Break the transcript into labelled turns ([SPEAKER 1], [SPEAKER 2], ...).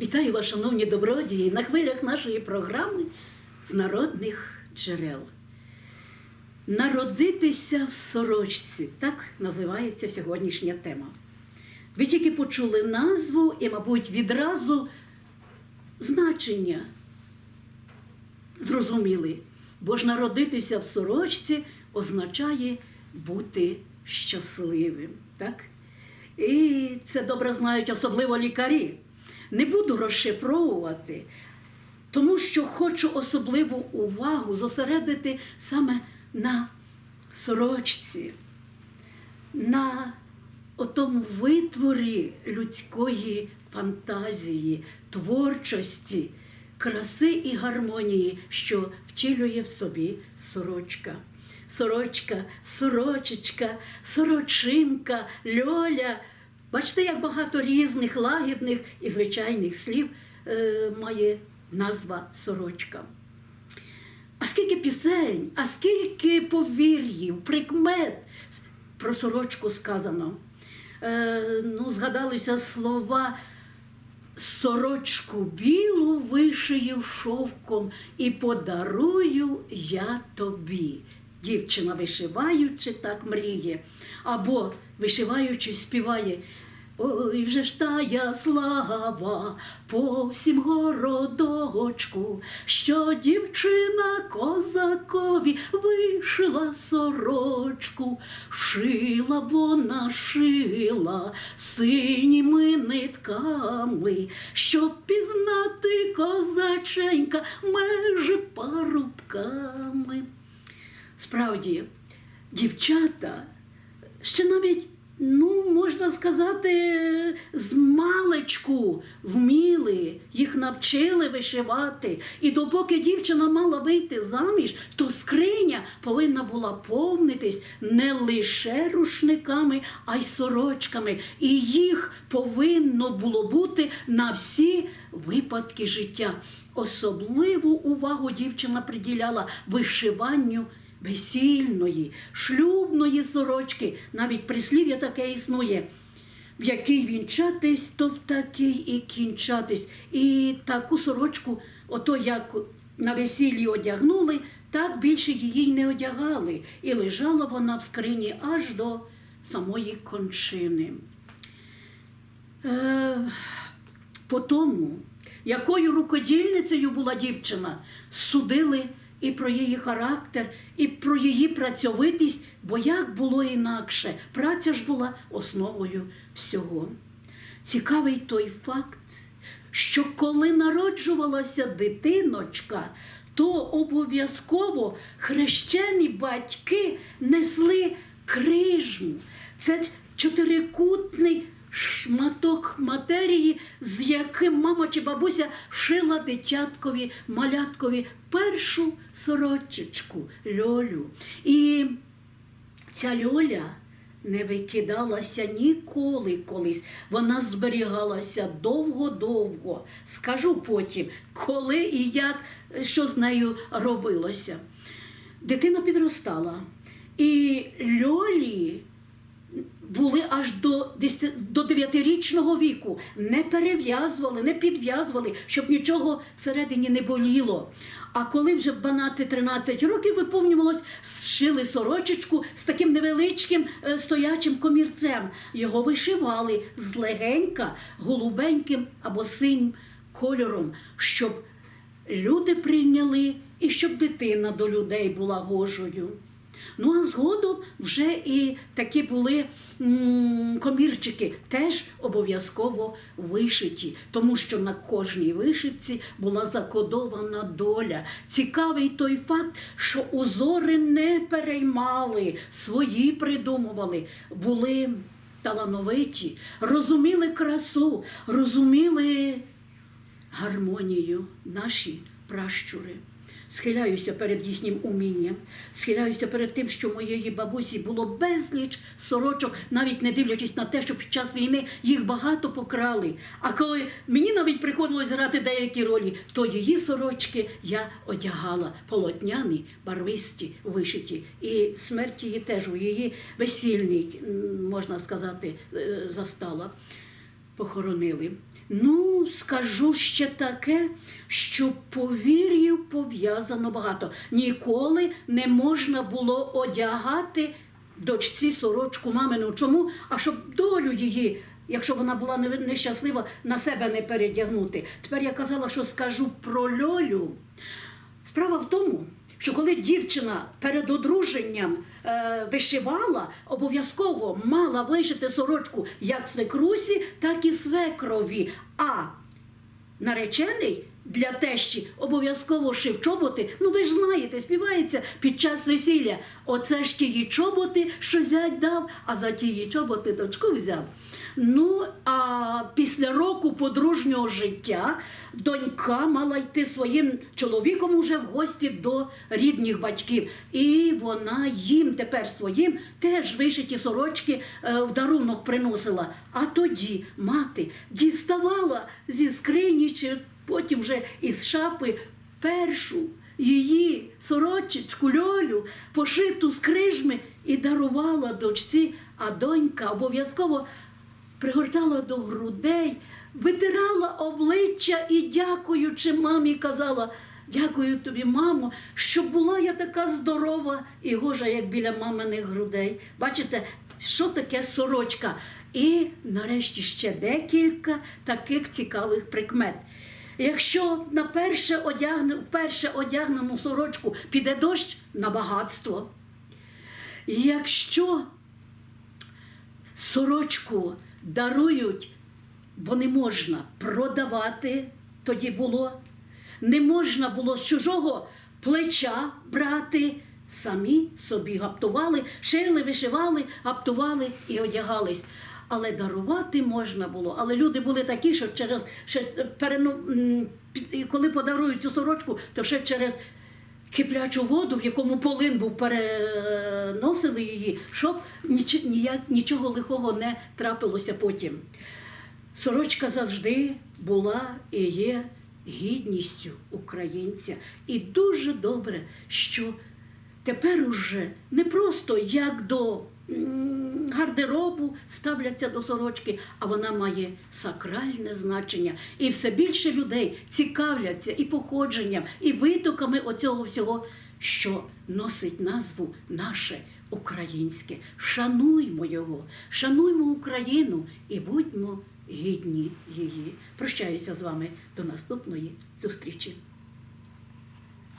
[SPEAKER 1] Вітаю вас, шановні добродії, на хвилях нашої програми з народних джерел. Народитися в сорочці так називається сьогоднішня тема. Ви тільки почули назву і, мабуть, відразу значення зрозуміли. Бо ж народитися в сорочці означає бути щасливим. Так? І це добре знають особливо лікарі. Не буду розшифровувати, тому що хочу особливу увагу зосередити саме на сорочці, на отому витворі людської фантазії, творчості, краси і гармонії, що втілює в собі сорочка. Сорочка, сорочечка, сорочинка, льоля. Бачите, як багато різних лагідних і звичайних слів е, має назва сорочка. А скільки пісень, а скільки повір'їв, прикмет про сорочку сказано. Е, ну, згадалися слова сорочку білу вишию шовком і подарую я тобі. Дівчина вишиваючи, так мріє, або вишиваючи, співає. Ой, вже ж тая слава по всім городочку, що дівчина козакові вишила сорочку, шила вона шила синіми нитками, щоб пізнати козаченька межі парубками. Справді, дівчата ще навіть, ну, можна сказати, з маличку вміли, їх навчили вишивати. І допоки дівчина мала вийти заміж, то скриня повинна була повнитись не лише рушниками, а й сорочками. І їх повинно було бути на всі випадки життя. Особливу увагу дівчина приділяла вишиванню весільної, шлюбної сорочки, навіть прислів'я таке існує. В який вінчатись, то в такий і кінчатись. І таку сорочку, ото як на весіллі одягнули, так більше її й не одягали. І лежала вона в скрині аж до самої кончини. Е, по тому, якою рукодільницею була дівчина, судили і про її характер, і про її працьовитість, бо як було інакше, праця ж була основою всього. Цікавий той факт, що коли народжувалася дитиночка, то обов'язково хрещені батьки несли крижму. Це чотирикутний шматок матерії, з яким мама чи бабуся шила дитяткові, маляткові першу сорочечку льолю. І ця льоля не викидалася ніколи колись. Вона зберігалася довго-довго. Скажу потім, коли і як, що з нею робилося. Дитина підростала. І льолі були аж до 10 до 9-річного віку. Не перев'язували, не підв'язували, щоб нічого всередині не боліло. А коли вже 12-13 років виповнювалось, зшили сорочечку з таким невеличким е, стоячим комірцем. Його вишивали з легенька, голубеньким або синім кольором, щоб люди прийняли і щоб дитина до людей була гожою. Ну а згодом вже і такі були комірчики, теж обов'язково вишиті, тому що на кожній вишивці була закодована доля. Цікавий той факт, що узори не переймали, свої придумували, були талановиті, розуміли красу, розуміли гармонію наші пращури. Схиляюся перед їхнім умінням, схиляюся перед тим, що моєї бабусі було безліч сорочок, навіть не дивлячись на те, що під час війни їх багато покрали. А коли мені навіть приходилось грати деякі ролі, то її сорочки я одягала полотняні, барвисті, вишиті. І смерть її теж у її весільній, можна сказати, е, застала. Похоронили. Ну, скажу ще таке, що повір'ю пов'язано багато. Ніколи не можна було одягати дочці сорочку мамину. Чому? А щоб долю її, якщо вона була не- нещаслива, на себе не передягнути. Тепер я казала, що скажу про льолю. Справа в тому, що коли дівчина перед одруженням е, вишивала, обов'язково мала вишити сорочку як свекрусі, так і свекрові. А наречений для тещі обов'язково шив чоботи. Ну ви ж знаєте, співається під час весілля. Оце ж тії чоботи, що зять дав, а за тії чоботи дочку взяв. Ну, а після року подружнього життя донька мала йти своїм чоловіком уже в гості до рідних батьків. І вона їм тепер своїм теж вишиті сорочки е, в дарунок приносила. А тоді мати діставала зі скрині чи потім вже із шапи першу її сорочечку льолю, пошиту з крижми, і дарувала дочці, а донька обов'язково пригортала до грудей, витирала обличчя і, дякуючи мамі, казала. Дякую тобі, мамо, що була я така здорова і гожа, як біля маминих грудей. Бачите, що таке сорочка? І нарешті ще декілька таких цікавих прикмет. Якщо на перше, одягне, перше одягнену сорочку піде дощ на багатство, якщо сорочку дарують, бо не можна продавати, тоді було, не можна було з чужого плеча брати. Самі собі гаптували, шили, вишивали, гаптували і одягались. Але дарувати можна було. Але люди були такі, що через ще перену, коли подарують цю сорочку, то ще через киплячу воду, в якому полин був, переносили її, щоб ніч, ніяк, нічого лихого не трапилося потім. Сорочка завжди була і є гідністю українця. І дуже добре, що тепер уже не просто як до гардеробу ставляться до сорочки, а вона має сакральне значення. І все більше людей цікавляться і походженням, і витоками оцього всього, що носить назву наше українське. Шануймо його, шануймо Україну і будьмо гідні її. Прощаюся з вами до наступної зустрічі.